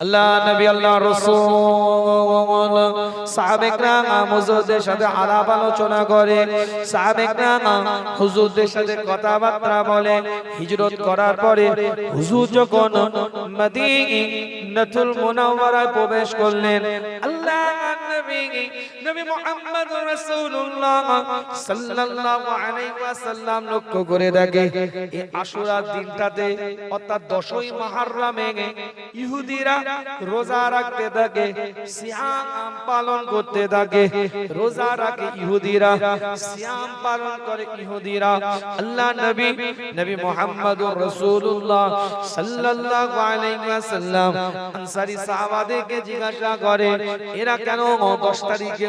আল্লাহ, নবী আল্লাহ, রসুল সাহাবেকরা হুজুরদের সাথে আলাপ আলোচনা করে সাহাবেকরা হুজুরদের সাথে কথাবার্তা বলে, হিজরত করার পরে হুজুর যখন মদিনাতুল মুনাওয়ারায় প্রবেশ করলেন, আল্লাহ, নবী নবী মুহাম্মদ রাসূলুল্লাহ সাল্লাল্লাহু আলাইহি ওয়াসাল্লাম লক্ষ্য করে দেখে, এই আশুরা দিনটাতে অর্থাৎ 10ই মুহররমে ইহুদিরা রোজা রাখতে থাকে সিয়াম পালন করতে থাকে রোজা রাখে ইহুদিরা, সিয়াম পালন করে ইহুদিরা। আল্লাহ নবী নবী মুহাম্মদুর রাসূলুল্লাহ সাল্লাল্লাহু আলাইহি ওয়াসাল্লাম আনসারী সাহাবাদেরকে জিজ্ঞাসা করে, এরা কেন 10 তারিখে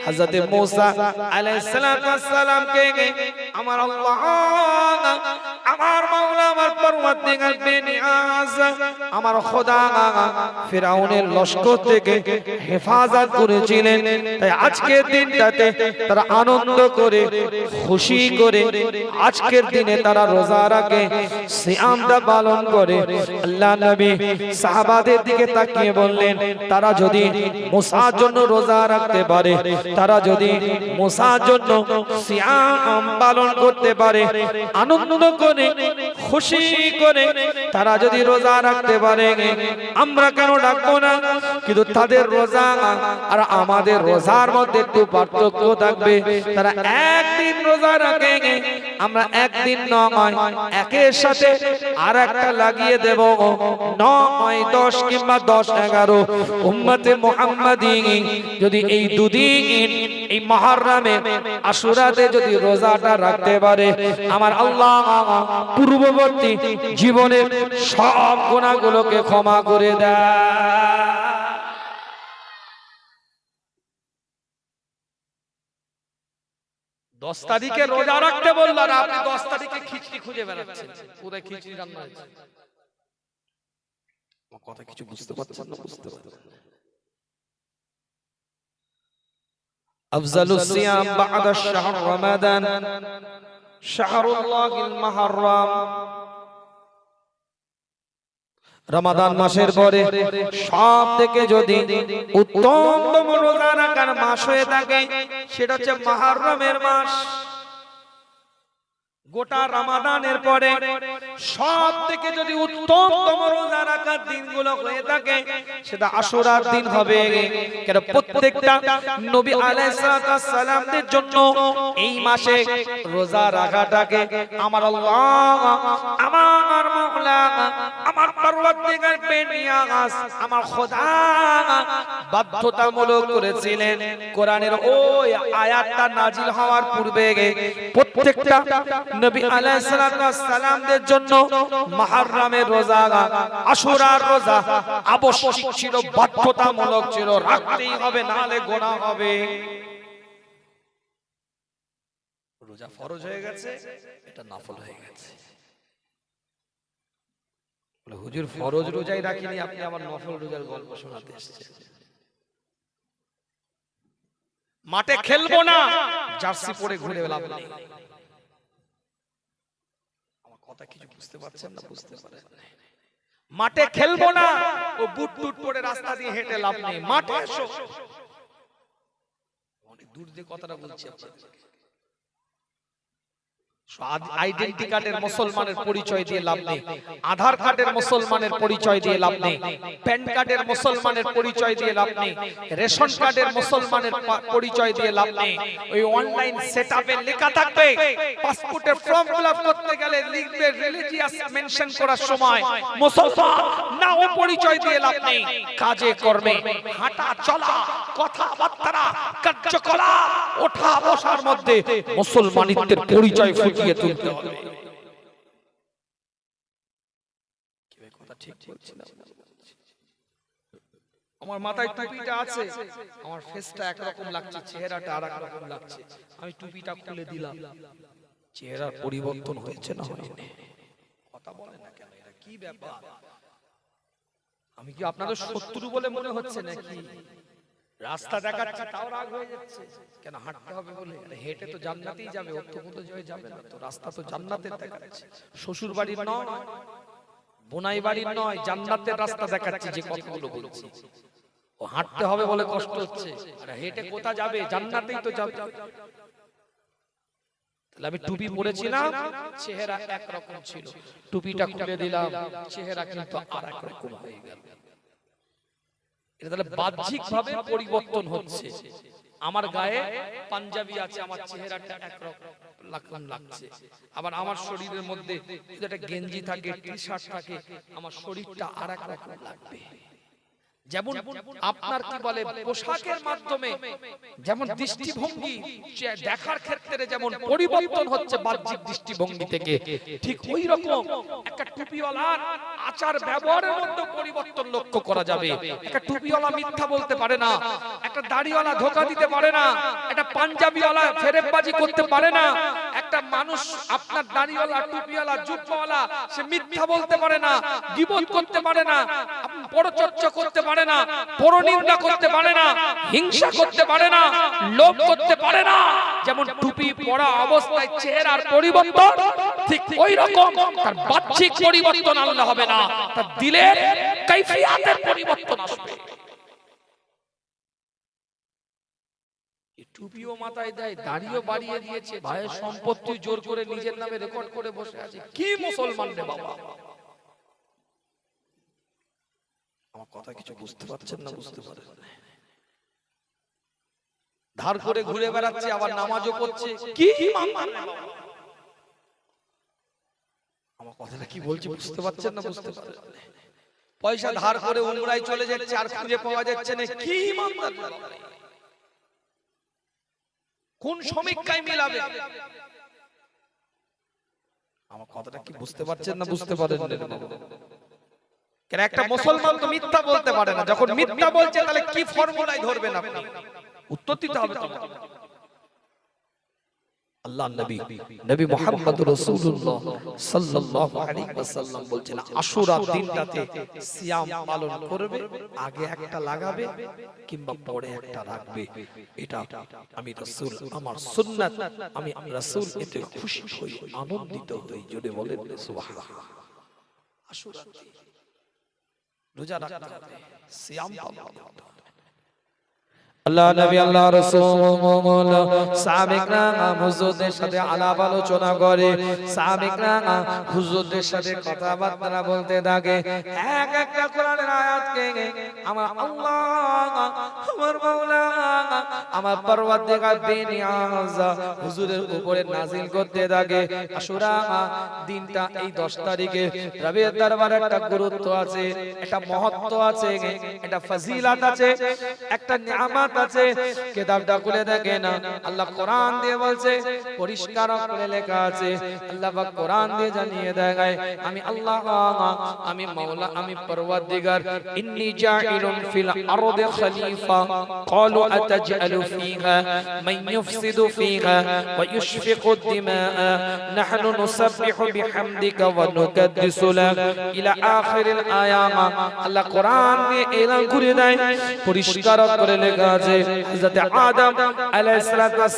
হযরত মূসা আলাইহিস সালামকে আমার আল্লাহ আমার মাওলা আমার পরওয়ারদিগার বেনিয়াজ আমার খোদা ফিরাউনের লশকর থেকে হেফাজত করেছিলেন। তাই আজকের দিনটাতে তারা আনন্দ করে খুশি করে আজকের দিনে তারা রোজা রাখে সিয়ামটা পালন করে। আল্লাহ নবী সাহাবাদের দিকে তাকিয়ে বললেন তারা যদি মুসার জন্য রোজা রাখতে পারে তারা যদি মোসার জন্য সিয়াম পালন করতে পারে আনন্দ করে খুশি করে তারা যদি রোজা রাখতে পারে, আমরা কেন ডাকবো না? কিন্তু তাদের রোজা আর আমাদের রোজার মধ্যে একটু পার্থক্য থাকবে। তারা একদিন রোজা রাখে, আমরা একদিন নয়, একের সাথে আর একটা লাগিয়ে দেব। নয়, দশ কিংবা দশ, এগারো। উম্মতে মোহাম্মদী যদি এই দুদিন এই মহারামে আশুরাতে যদি রোজাটা রাখতে পারে, আমার আল্লাহ পূর্ববর্তী জীবনের সব গুণাগুলোকে ক্ষমা করে দেয়। দশ তারিখে রোজা রাখতে বলল আর আপনি দশ তারিখে খিচড়ি খুঁজে বেড়াচ্ছেন। কোথায় খিচড়ি রান্না কথা কিছু বুঝতে পারছেন না, বুঝতে পারছেন أفضل الصيام بعد الشهر رمضان شهر الله المحرم রমাদান মাসের পরে সব থেকে যদি উত্তমতম রোজা রাখার মাস হয়ে থাকে সেটা হচ্ছে মাহরমের মাস গোটা রামাদানের পরে সব থেকে যদি উত্তমতম রোজা রাখার দিনগুলো হয়ে থাকে, সেটা আসরার দিন হবে। কেন প্রত্যেকটা নবী আলাইসালামদের জন্য এই মাসে রোজা রাখাটাকে আমার আল্লাহ, আমার মাওলা পরওয়ারদিগার বেনিয়াস আমার খোদা বাধ্যতামূলক করেছিলেন। কোরআনের ওই আয়াতটা নাজিল হওয়ার পূর্বে প্রত্যেকটা নবী আলাইহিস সালামদের জন্য মুহররমের রোজা, আশুরার রোজা আবশ্যক ছিল, বাধ্যতামূলক ছিল। রাখতেই হবে নালে গোনা হবে। রোজা ফরজ হয়ে গেছে, এটা নফল হয়ে গেছে। বলে হুজুর ফরজ রোজাই রাখিনি আপনি আমার নফল রোজার গল্প শোনাতে এসেছেন। মাঠে খেলব না জার্সি পরে ঘুরে লাভ নেই আমার কথা কিছু বুঝতে পারছেন না বুঝতে পারেন মাঠে খেলব না ও বুট বুট পরে রাস্তা দিয়ে হেঁটে লাভ নেই। মাঠে এসো। অনেক দূর দিয়ে কথাটা বলছি আপনাদের আইডেন্টি কার্ডের মুসলমানের পরিচয় দিয়ে লাভ নেই। আধার কার্ডের মুসলমানের পরিচয় দিয়ে লাভ নেই। প্যান কার্ডের মুসলমানের পরিচয় দিয়ে লাভ নেই। রেশন কার্ডের মুসলমানের পরিচয় দিয়ে লাভ নেই। ওই অনলাইন সেটআপে লেখা থাকবে পাসপোর্টের ফর্ম ফিলআপ করতে গেলে লিখবে রিলিজিয়াস মেনশন করার সময়। মুসলমান না ও পরিচয় দিয়ে লাভ নেই। কাজে কর্মে হাঁটা চলা কথাবার্তা কার্যকলাপ ওঠা বসার মধ্যে মুসলমানিত্বের পরিচয় ফুটিয়ে তুলতে হবে। আমার মাথায় টুপিটা আছে। আমার ফেসটা একরকম লাগছে চেহারাটা আর রকম লাগছে। আমি টুপিটা খুলে দিলাম। চেহারার পরিবর্তন হয়েছে না হয়নি? কথা বলে না কেন? এটা কি ব্যাপার? আমি কি আপনাদের শত্রু বলে মনে হচ্ছে নাকি? রাস্তা দেখাচ্ছে তাও রাগ হয়ে যাচ্ছে। কেন হাঁটতে হবে বলে? হেঁটে তো জান্নাতেই যাবে ও তো কোথাও যাবে না তো রাস্তা তো জান্নাতের দেখাচ্ছে। শ্বশুর বাড়ির নয় বোনাই বাড়ির নয় জান্নাতের রাস্তা দেখাচ্ছে যে কথাগুলো বলছি। ও হাঁটতে হবে বলে কষ্ট হচ্ছে। আরে হেঁটে কোথা যাবে? জান্নাতেই তো যাবে। তাহলে আমি টুপি পরেছিলাম চেহারা একরকম ছিল। টুপিটা খুলে দিলাম। চেহারা কিন্তু আর রকম হয়ে গেল। এটা তাহলে বাহ্যিক ভাবে পরিবর্তন হচ্ছে। আমার গায়ে পাঞ্জাবি আছে আমার চেহারাটা একরকম লাগছে। আবার আমার শরীরের মধ্যে একটা গেঞ্জি থাকে টি শার্ট থাকে আমার শরীরটা আর এক রকম লাগবে। যেমন আপনার কি বলে পোশাকের মাধ্যমে যেমন দৃষ্টিভঙ্গি দেখার ক্ষেত্রে যেমন পরিবর্তন হচ্ছে বাহ্যিক দৃষ্টিভঙ্গি থেকে। ঠিক ওই রকম একটা টুপিওয়ালার আচার ব্যবহারের মধ্যে পরিবর্তন লক্ষ্য করা যাবে। একটা টুপিওয়ালা মিথ্যা বলতে পারে না। একটা দাড়িওয়ালা ধোকা দিতে পারে না। একটা পাঞ্জাবিওয়ালা ফেরেববাজি করতে পারে না। মানুষ আপনার দাড়িওয়ালা, টুপিওয়ালা জুব্বাওয়ালা সে মিথ্যা বলতে পারে না, গিবত করতে পারে না পরচর্চা করতে পারে না, পরনিন্দা করতে পারে না, হিংসা করতে পারে না, লোভ করতে পারে না। যেমন টুপি পরা অবস্থায় চেহারার পরিবর্তন, ঠিক ওই রকম তার বাহ্যিক পরিবর্তন আল্লাহ হবে না, তার দিলের কাইফিয়াতের পরিবর্তন আসবে। টুপিও মাথায় দেয় দাড়িও বাড়িয়ে দিয়েছে ভাইয়ের সম্পত্তি জোর করে নিজের নামে রেকর্ড করে বসে আছে। কি মুসলমান রে বাবা? আমার কথা কিছু বুঝতে পারছেন না বুঝতে পারেন ধার করে ঘুরে বেড়াচ্ছে আবার নামাজও পড়ছে। কি আমার কথাটা কি বলছি বুঝতে পারছেন না বুঝতে পারেন। পয়সা ধার করে উমরায় চলে যাচ্ছে আর খুঁজে পাওয়া যাচ্ছে না। কি ইমানদার? কোন সমীক্ষায় মিলাবে? আমার কথাটা কি বুঝতে পারছেন না বুঝতে পারেন? কেন একটা মুসলমান তো মিথ্যা বলতে পারে না। যখন মিথ্যা বলছে তাহলে কি ফর্মুলায় ধরবেন আপনি? উত্তর দিতে হবে আল্লাহ নবী নবী। মুহাম্মদ রাসূলুল্লাহ সাল্লাল্লাহু আলাইহি ওয়াসাল্লাম বলছেন আশুরা দিনটাতে সিয়াম পালন করবে আগে একটা লাগাবে কিংবা পরে একটা রাখবে। এটা আমি রাসূল আমার সুন্নাত আমি রাসূল এতে খুশি হই আনন্দিত হই যদি বলেন সুবহানাল্লাহ। আশুরা রোজা রাখতে হবে। সিয়াম পালন করতে হবে। আল্লাহ নবী, আল্লাহ রাসূল সাহাবিকরা হুজুরদের সাথে আলাপ আলোচনা করে সাহাবিকরা হুজুরদের সাথে কথাবার্তা বলতে থাকে। এক একটা কোরআনের আয়াতকে আমার আল্লাহ, আমার মাওলা আমার পরওয়ারদিগার বেনিয়াজ হুজুরের উপরে নাজিল করতে থাকে। আশুরা দিনটা এই 10 তারিখে রবির দরবারে একটা গুরুত্ব আছে, একটা মহত্ব আছে একটা ফজিলত আছে, একটা নিয়ামত আছে কিতাবটা খুলে দেখে না আল্লাহ কোরআন দিয়ে বলছে পরিষ্কার করে লেখা আছে আল্লাহ পাক কোরআন দিয়ে জানিয়ে দেয় আমি আল্লাহ আমি মাওলা আমি পরওয়ারদিগার ইন্নী জাইলুন ফিল আরদি খলিফা قالوا أتجعل فيها من يفسد فيها ويشفق الدماء نحن نسبح بحمدك ونقدس لك إلى آخر الآية আল্লাহ কোরআন দিয়ে এলান করে দেয় পরিষ্কার করে লেখা আছে হযরত আদম আলাইহিস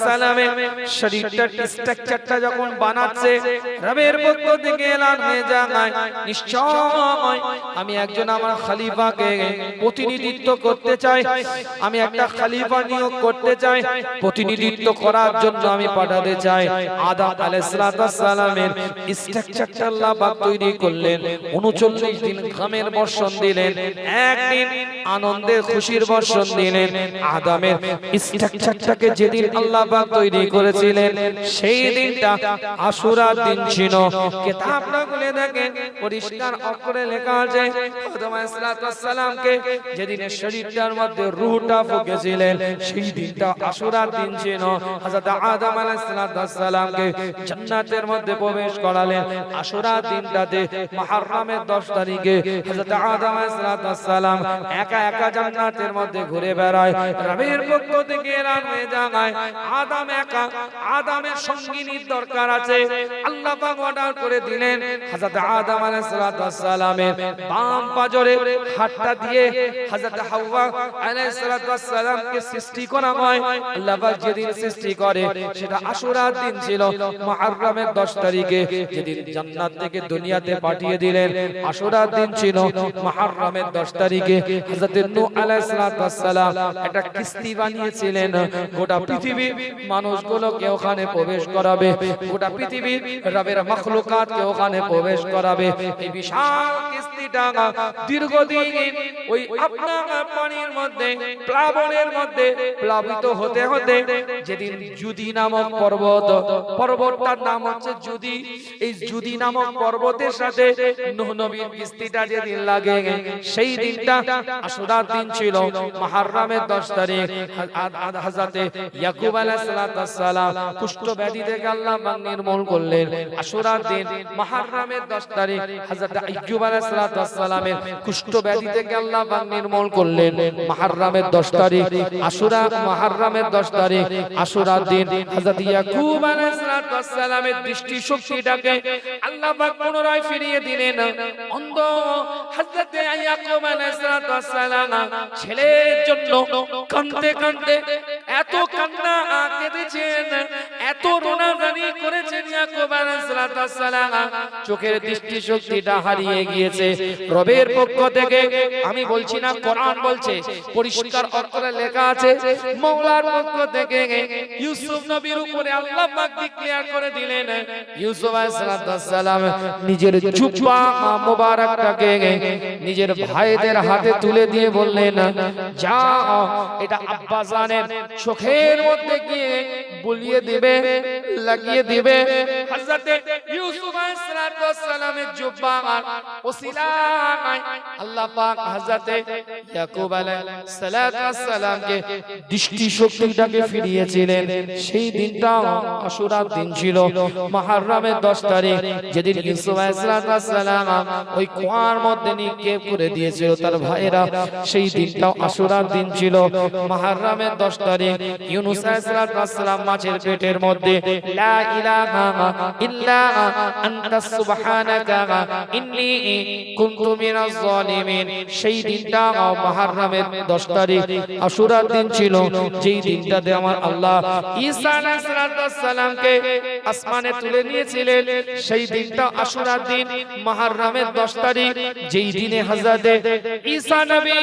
সালামের শরীরটার স্ট্রাকচারটা যখন বানাচ্ছে, রবের পক্ষ থেকে এলান হয়ে যায় নিশ্চয় আমি একজন আমার খলিফাকে প্রতিনিধিত্ব করতে চাই, আমি একটা খলিফা নিয়োগ করতে চাই, প্রতিনিধিত্ব করার জন্য আমি পাঠাতে চাই। আদম আলাইহিস সালামের স্ট্রাকচারটা আল্লাহ পাক তৈরি করলেন 39 দিন ঘামের বর্ষণ দিলেন, একদিন আনন্দের, খুশির বর্ষণ দিলেন আদমের স্ট্রাকচারটাকে যেদিন আল্লাহ পাক তৈরি করেছিলেন, সেই দিনটা আশুরার দিন ছিল। কিতাবটা খুলে দেখেন, পরিষ্কার অক্ষরে লেখা আছে, আদম আলাইহিস সালামকে যেদিনে শরীরটার মধ্যে রুহটা ফুকেছিলেন, সেই দিনটা আশুরার দিন ছিল। হযরত আদম আলাইহিস সালামকে জান্নাতের মধ্যে প্রবেশ করালেন। আশুরার দিনটাতে মুহররমের 10 তারিখে হযরত আদম আলাইহিস সালাম একা একা জান্নাতের মধ্যে ঘুরে বেড়ায়। রবের পক্ষ থেকে এলান হয়ে যায় আদম একা, আদমের সঙ্গিনীর দরকার আছে। আল্লাহ পাক অর্ডার করে দিলেন হযরত আদম আলাইহিস সালামের বাম পাজরে হাতটা দিয়ে হযরত হাওয়া আলাইহিস সালামকে সৃষ্টি করা হয়। আল্লাহ পাক যেদিন সৃষ্টি করে, সেটা আশুরার দিন ছিল, মুহররমের 10 তারিখে। যেদিন জান্নাত থেকে দুনিয়াতে পাঠিয়ে দিলেন, আশুরার দিন ছিল, মুহররমের 10 তারিখে। হযরত নূহ আলাইহিস সালাম একটা কিস্তি বানিয়েছিলেন। গোটা পৃথিবী মানুষগুলোকে ওখানে প্রবেশ করাবে। গোটা পৃথিবীর রবের মখলুকাতকে ওখানে প্রবেশ করাবে। এই বিশাল কিস্তিটা দীর্ঘদিন ওই আপনার পানির মধ্যে, প্লাবনের মধ্যে প্লাবিত হতে হতে যেদিন জুদি নামক পর্বত, পর্বতটার নাম হচ্ছে জুদি। এই জুদি নামক পর্বতের সাথে নবীর কিস্তিটা যেদিন লাগে, সেই দিনটা আশুরার দিন ছিল মুহররমের 10 তারিখ হযরতে ইয়াকুব আলাইহিস সালাম কুষ্ঠ ব্যাধি থেকে আল্লাহ নির্মূল করলেন। আশুরার দিন মুহররমের 10 তারিখ হযরত আইয়ুব আলাইহিস সালামের কুষ্ঠ ব্যাধি থেকে আল্লাহ পাক করলেন। মুহররমের 10 তারিখ, আশুরা মুহররমের 10 তারিখ আশুরার দিন। ফিরিয়ে দিলেন। ছেলের এত কান্না কেঁদেছেন। এত রোনাজানি করেছেন ইয়াকুব আলাইহিস চোখের দৃষ্টি শক্তিটা হারিয়ে গিয়েছে। রবের পক্ষ থেকে আমি বলছি না, কোরআন বলছে, পরিষ্কার অক্ষরে লেখা আছে মওলার পক্ষ থেকে ইউসুফ নবীর উপরে আল্লাহ পাক ডিক্লেয়ার করে দিলেন, ইউসুফ আলাইহিস নিজের জুব্বা মোবারকটাকে নিজের ভাইদের হাতে তুলে দিয়ে বললেন, যাও। এটা আব্বাজানের চোখের মধ্যে গিয়ে বলিয়ে দিবে। লাগিয়ে দিবে। সেই দিনটা আশুরার দিন ছিল। মুহররমের 10 তারিখ। তার ভাইরা সেই দিনটাও আশুরার দিন ছিল। মুহররমের 10 তারিখ। ইউনুস মাছের পেটের মধ্যে, লা ইলাহা ইল্লা আনতা সুবহানাকা, ইন্নী কুনতু মিনাজ জালিমিন। সেই দিনটা মুহররমের 10 তারিখ, আশুরার দিন ছিল। যেই দিনটাতে আমার আল্লাহ ঈসা আলাইহিস সালামকে আসমানে তুলে নিয়েছিলেন, সেই দিনটা আশুরার দিন মুহররমের 10 তারিখ। যেই দিনে হযরত ঈসা নবী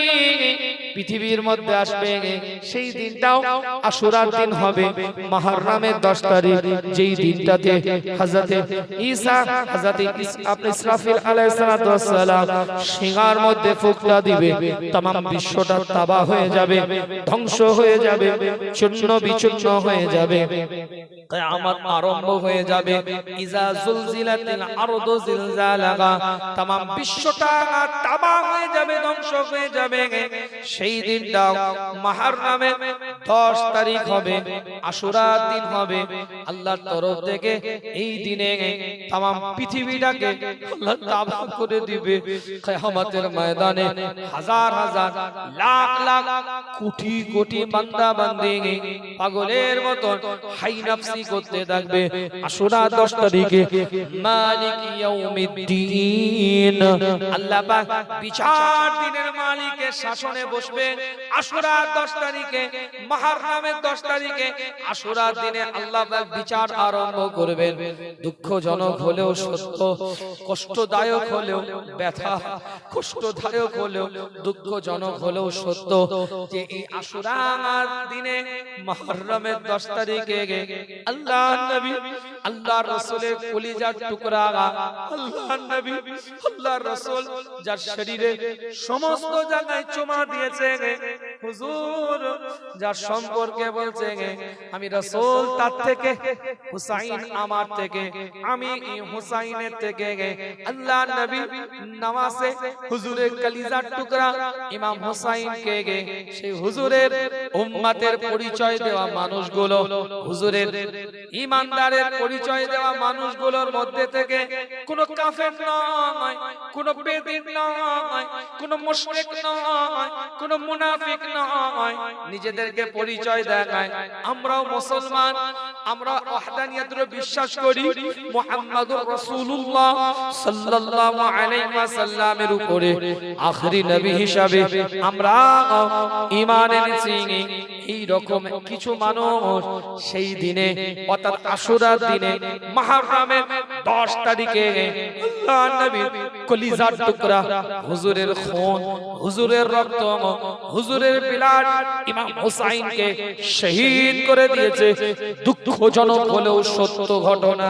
পৃথিবীর মধ্যে আসবে সেই দিনটাও আশুরার দিন হবে মুহররমের 10 তারিখ যেই দিনটাতে হযরত ঈসা হযরত আপনি ইসরাফিল আলাইহিস সালাম সিংহার মধ্যে ফুকটা দিবে तमाम বিশ্বটা তাবাহ হয়ে যাবে ধ্বংস হয়ে যাবে চূর্ণ বিচূর্ণ হয়ে যাবে কিয়ামত আরম্ভ হয়ে যাবে ইজা জুলজিলাতিল আরদু জিলজালাহা तमाम বিশ্বটা তাবাহ হয়ে যাবে ধ্বংস হয়ে যাবে সেই দিনটা মাহারনামে দশ তারিখ হবে, আশুরার দিন হবে। আল্লাহর তরফ থেকে এই দিনে তাম পৃথিবীটাকে করে দিবে। কিয়ামতের ময়দানে হাজার হাজার লাখ লাখ কোটি কোটি বান্দা বান্দি পাগলের মতন হাই নাফসি করতে থাকবে। আশুরা 10 তারিখে মালিক ইয়াউমিদ্দিন। আল্লাহ পাক বিচার দিনের মালিকের শাসনে বসে বসবে আশুরা 10 তারিখে 10 তারিখে দিনে আল্লাহ বিচার আরম্ভ করবেন। দুঃখজনক হলেও সত্য, কষ্টদায়ক হলেও ব্যথা, কষ্টদায়ক হলেও দুঃখজনক হলেও সত্য যে এই আশুরার দিনে 10 তারিখে আল্লাহ নবী আল্লাহ রাসূলের কলিজার টুকরা, আল্লাহ নবী আল্লাহ রাসূল যার শরীরে সমস্ত জায়গায় চুমা দিয়েছে হুজুর, যার সম্পর্কে বলছে আমি তার থেকে, হুসাইন আমার থেকে, আমি হুসাইনের থেকে আল্লাহ নবী নামাজে হুজুরের টুকরা ইমাম হুসাইনকে সেই হুজুরের পরিচয় দেওয়া মানুষগুলো, হুজুরের ইমানদারের পরিচয় দেওয়া মানুষগুলোর মধ্যে থেকে কোন কাফের নয়, কোন বেদিন নয়, কোন মুশরিক নয়, কোন মুনাফিক নয়। নিজেদেরকে পরিচয় দেখায়। আমরাও মুসলমান। আমরা ওয়াহদানিয়াতের বিশ্বাস করি মুহাম্মাদুর রাসূলুল্লাহ সাল্লাল্লাহু আলাইহি ওয়াসাল্লামের উপরে। আখেরি নবী হিসাবে আমরা ঈমান এনেছি। এই রকম কিছু মানুষ সেই দিনে, অর্থাৎ আশুরার দিনে মুহররমের 10 তারিখে কলিজার টুকরা, হুজুরের খুন, হুজুরের রক্ত হুজুরের বিলাল ইমাম হুসাইনকে শহীদ করে দিয়েছে। দুঃখজনক হলেও সত্য ঘটনা।